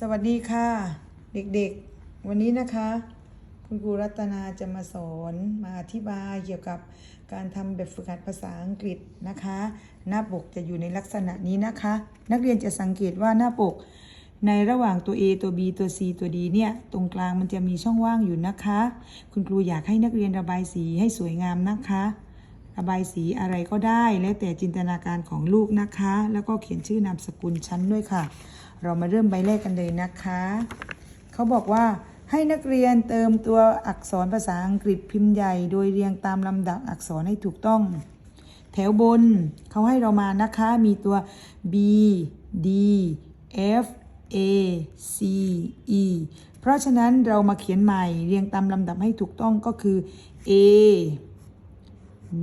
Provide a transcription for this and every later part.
สวัสดีค่ะ เด็กๆ วันนี้นะคะ คุณครูรัตนาจะมาสอนมาอธิบายเกี่ยวกับการทำแบบฝึกหัดภาษาอังกฤษนะคะ หน้าปกจะอยู่ในลักษณะนี้นะคะ นักเรียนจะสังเกตว่าหน้าปก ในระหว่างตัว A ตัว B ตัว C ตัว D เนี่ย ตรงกลางมันจะมีช่องว่างอยู่นะคะ คุณครูอยากให้นักเรียนระบายสีให้สวยงามนะคะระบายสีอะไรก็ได้ แล้วแต่จินตนาการของลูกนะคะ แล้วก็เขียนชื่อนามสกุลชั้นด้วยค่ะ เรามาเริ่มใบแรกกันเลยนะคะ เขาบอกว่าให้นักเรียนเติมตัวอักษรภาษาอังกฤษพิมพ์ใหญ่ โดยเรียงตามลำดับอักษรให้ถูกต้อง แถวบนเขาให้เรามานะคะ มีตัว B D F A C E เพราะฉะนั้นเรามาเขียนใหม่เรียงตามลำดับให้ถูกต้องก็คือ A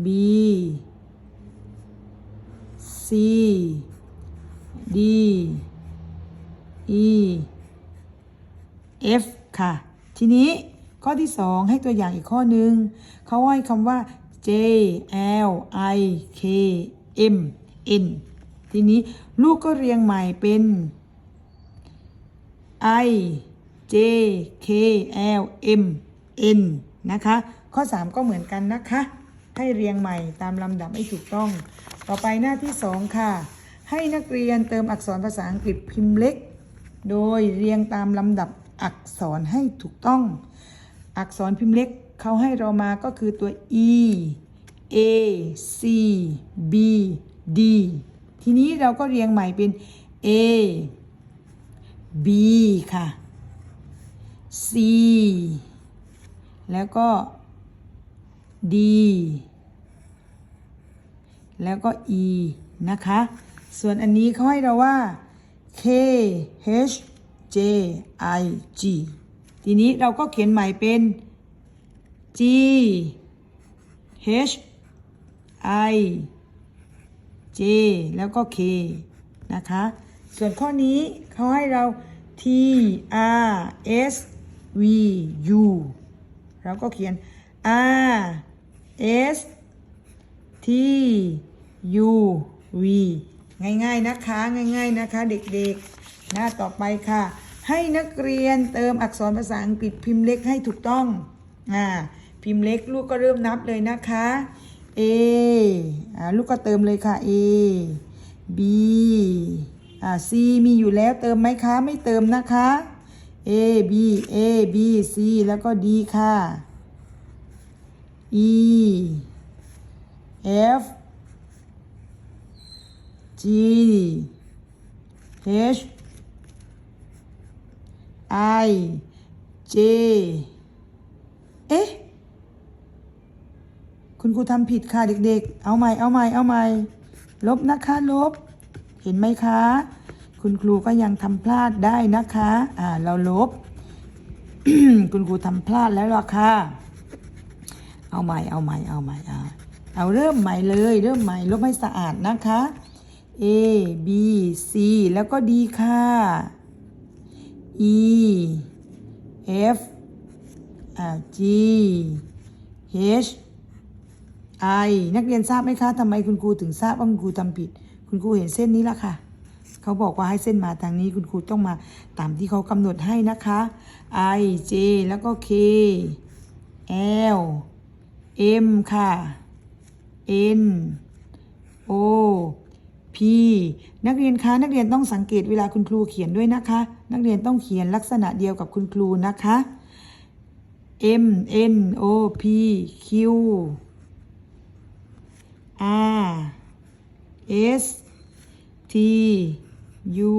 B C D E F ค่ะ ทีนี้ข้อที่ 2 ให้ตัวอย่างอีกข้อหนึ่งเขาให้คำว่า J L I K M N ทีนี้ลูกก็เรียงใหม่เป็น I J K L M N นะคะ ข้อ 3 ก็เหมือนกันนะคะ ให้เรียงใหม่ตามลำดับให้ถูกต้อง ต่อไปหน้าที่ 2 ค่ะ ให้นักเรียนเติมอักษรภาษาอังกฤษพิมพ์เล็ก โดยเรียงตามลำดับอักษรให้ถูกต้อง อักษรพิมพ์เล็กเขาให้เรามาก็คือตัว E A C B D ทีนี้เราก็เรียงใหม่เป็น A B ค่ะ C แล้วก็ D แล้วก็ E นะคะ ส่วนอันนี้เขาให้เราว่า K H J I G ทีนี้เราก็เขียนใหม่เป็น G H I J แล้วก็ K นะคะ ส่วนข้อนี้เขาให้เรา T R S V U เราก็เขียน R S T U V ง่ายๆนะคะ ง่าย ๆนะคะ เด็กๆ หน้าต่อไปค่ะ ให้นักเรียนเติมอักษรภาษาอังกฤษพิมพ์เล็กให้ถูกต้องอ่าพิมพ์เล็กลูกก็เริ่มนับเลยนะคะ A อ่าลูกก็เติมเลยค่ะ A B อ่า C มีอยู่แล้วเติมไหมคะ ไม่เติมนะคะ A B A B C แล้วก็ D ค่ะ E F G H I J เอ๊ะ คุณครูทำผิดค่ะเด็กๆ เอาใหม่ เอาใหม่ เอาใหม่ ลบนะคะลบ เห็นไหมคะ คุณครูก็ยังทำพลาดได้นะคะ อ่า เราลบ คุณครูทำพลาดแล้วล่ะค่ะ เอาใหม่ เอาใหม่ เอาใหม่ อ่า เอาเริ่มใหม่เลย เริ่มใหม่ ลบให้สะอาดนะคะ A B C แล้วก็ D ค่ะ E F G H I นักเรียนทราบไหมคะทำไมคุณครูถึงทราบว่าคุณครูทำผิด คุณครูเห็นเส้นนี้ละค่ะ เขาบอกว่าให้เส้นมาทางนี้คุณครูต้องมาตามที่เขากำหนดให้นะคะ I J แล้วก็ K L M ค่ะ N O P นักเรียนคะนักเรียนต้องสังเกตเวลาคุณครูเขียนด้วยนะคะ นักเรียนต้องเขียนลักษณะเดียวกับคุณครูนะคะ M N O P Q R S T U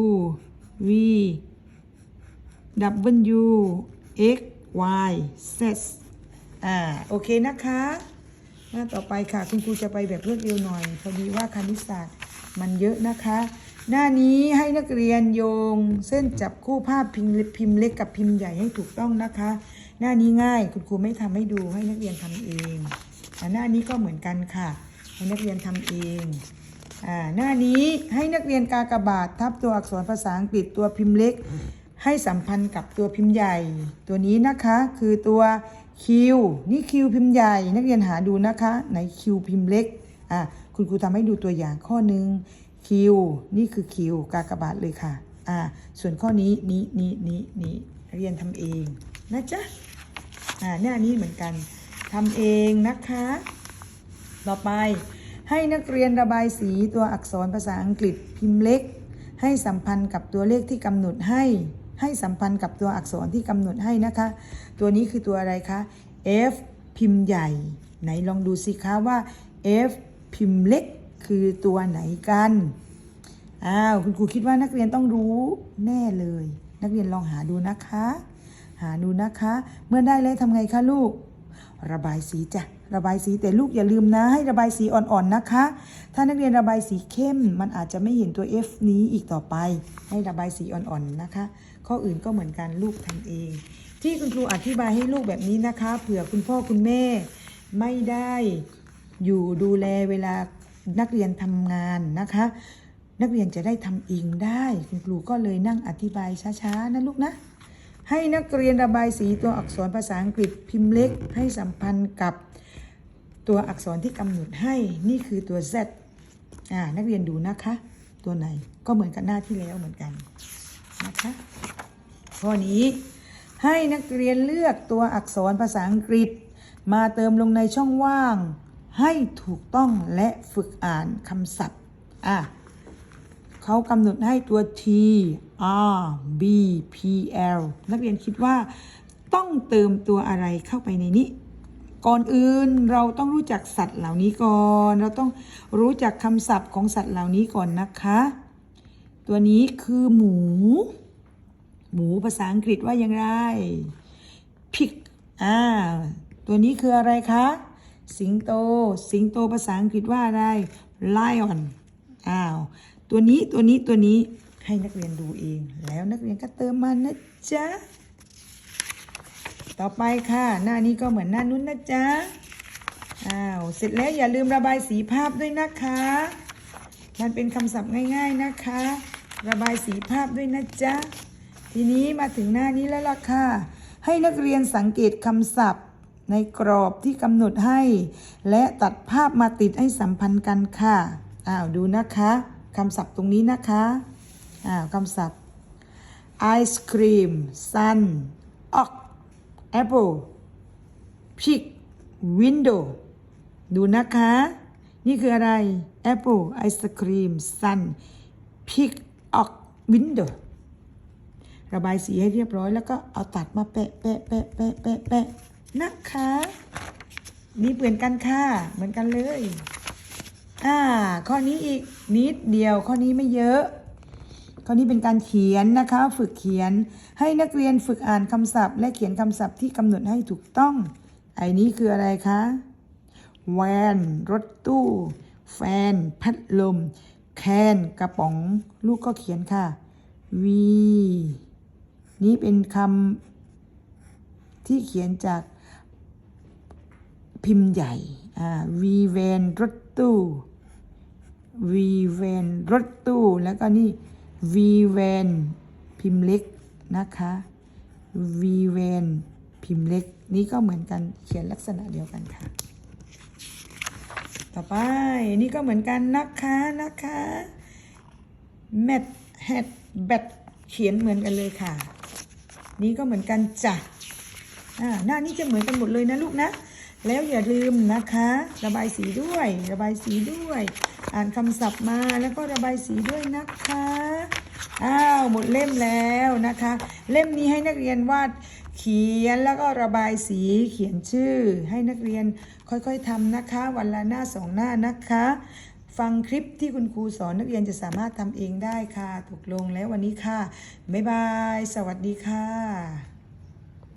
V W X Y Z อ่าโอเคนะคะ หน้าต่อไปค่ะ คุณครูจะไปแบบรวดเร็วหน่อย พอดีว่าคณิตศาสตร์ มันเยอะนะคะ หน้านี้ให้นักเรียนโยง เส้นจับคู่ภาพพิมพ์พิมพ์เล็กกับพิมพ์ใหญ่ให้ถูกต้องนะคะ หน้านี้ง่ายคุณครูไม่ทำให้ดูให้นักเรียนทำเองอ่าหน้านี้ก็เหมือนกันค่ะ ให้นักเรียนทำเองอ่าหน้านี้ให้นักเรียนกากบาททับตัวอักษรภาษาอังกฤษตัวพิมพ์เล็ก ให้สัมพันธ์กับตัวพิมพ์ใหญ่ ตัวนี้นะคะคือตัวคิวนี่คิวพิมพ์ใหญ่ นักเรียนหาดูนะคะไหนคิวพิมพ์เล็กอะ คุณครูทำให้ดูตัวอย่างข้อหนึ่งคิวนี่คือคิวกากบาทเลยค่ะอ่าส่วนข้อนี้นี้นี้นี้นี้เรียนทำเองนะจ๊ะอ่าเนี่ยนี้เหมือนกันทำเองนะคะ ต่อไปให้นักเรียนระบายสีตัวอักษรภาษาอังกฤษพิมพ์เล็ก ให้สัมพันธ์กับตัวเลขที่กำหนดให้ให้สัมพันธ์กับตัวอักษรที่กำหนดให้นะคะ ตัวนี้คือตัวอะไรคะ F พิมพ์ใหญ่ ไหนลองดูสิคะว่า F พิมพ์เล็กคือตัวไหนกัน อ้าว คุณครูคิดว่านักเรียนต้องรู้แน่เลย นักเรียนลองหาดูนะคะ หาดูนะคะ เมื่อได้แล้วทำไงคะลูก ระบายสีจ้ะ ระบายสีแต่ลูกอย่าลืมนะ ให้ระบายสีอ่อนๆนะคะ ถ้านักเรียนระบายสีเข้ม มันอาจจะไม่เห็นตัว F นี้อีกต่อไป ให้ระบายสีอ่อนๆนะคะ ข้ออื่นก็เหมือนกันลูกทำเอง ที่คุณครูอธิบายให้ลูกแบบนี้นะคะ เผื่อคุณพ่อคุณแม่ไม่ได้ อยู่ดูแลเวลานักเรียนทำงานนะคะ นักเรียนจะได้ทำเองได้คุณครูก็เลยนั่งอธิบายช้าๆนะลูกนะ ให้นักเรียนระบายสีตัวอักษรภาษาอังกฤษพิมพ์เล็ก ให้สัมพันธ์กับตัวอักษรที่กำหนดให้นี่คือตัว Z อ่านักเรียนดูนะคะ ตัวไหนก็เหมือนกับหน้าที่แล้วเหมือนกันนะคะข้อนี้ให้นักเรียนเลือกตัวอักษรภาษาอังกฤษ มาเติมลงในช่องว่าง ให้ถูกต้องและฝึกอ่านคำศัพท์ อะเขากำหนดให้ตัว T R B P L นักเรียนคิดว่าต้องเติมตัวอะไรเข้าไปในนี้ ก่อนอื่นเราต้องรู้จักสัตว์เหล่านี้ก่อน เราต้องรู้จักคำศัพท์ของสัตว์เหล่านี้ก่อนนะคะ ตัวนี้คือหมู หมูภาษาอังกฤษว่าอย่างไร pig อ่า ตัวนี้คืออะไรคะ สิงโต สิงโตภาษาอังกฤษว่าอะไร lion อ้าว ตัวนี้ตัวนี้ตัวนี้ให้นักเรียนดูเอง แล้วนักเรียนก็เติมมันนะจ๊ะ ต่อไปค่ะ หน้านี้ก็เหมือนหน้านู้นนะจ๊ะ อ้าว เสร็จแล้วอย่าลืมระบายสีภาพด้วยนะคะ มันเป็นคำศัพท์ง่าย ๆนะคะ ระบายสีภาพด้วยนะจ๊ะ ทีนี้มาถึงหน้านี้แล้วล่ะค่ะ ให้นักเรียนสังเกตคำศัพท์ ในกรอบที่กำหนดให้ และตัดภาพมาติดให้สัมพันธ์กันค่ะอ้าวดูนะคะคำศัพท์ตรงนี้นะคะอ้าวคำศัพท์ ice cream sun ox apple pig window ดูนะคะ นี่คืออะไร apple ice cream sun pig ox window ระบายสีให้เรียบร้อยแล้วก็เอาตัดมาแปะแปะแปะแปะแปะแปะ นะคะ นี่เหมือนกันค่ะ เหมือนกันเลย อ่า ข้อนี้อีกนิดเดียว ข้อนี้ไม่เยอะ ข้อนี้เป็นการเขียนนะคะ ฝึกเขียน ให้นักเรียนฝึกอ่านคำศัพท์ และเขียนคำศัพท์ที่กำหนดให้ถูกต้อง ไอ้นี้คืออะไรคะ แวน รถตู้ แฟน พัดลม แคนกระป๋อง ลูกก็เขียนค่ะ V นี้เป็นคำที่เขียนจาก พิมพ์ใหญ่อ่า V แวนรถตู้ V แวนรถตู้ แล้วก็นี่ V แวนพิมพ์เล็กนะคะ V แวนพิมพ์เล็ก นี่ก็เหมือนกันเขียนลักษณะเดียวกันค่ะ ต่อไปนี่ก็เหมือนกันนะคะนะคะ Mat hat bat เขียนเหมือนกันเลยค่ะ นี่ก็เหมือนกันจ้ะอ่าหน้านี้จะเหมือนกันหมดเลยนะลูกนะ แล้วอย่าลืมนะคะ ระบายสีด้วย ระบายสีด้วย อ่านคำศัพท์มาแล้วก็ระบายสีด้วยนะคะอ้าวหมดเล่มแล้วนะคะ เล่มนี้ให้นักเรียนวาดเขียนแล้วก็ระบายสีเขียนชื่อ ให้นักเรียนค่อยๆทำนะคะ วันละหน้าสองหน้านะคะ ฟังคลิปที่คุณครูสอนนักเรียนจะสามารถทำเองได้ค่ะถูกลงแล้ววันนี้ค่ะ บ๊ายบาย สวัสดีค่ะ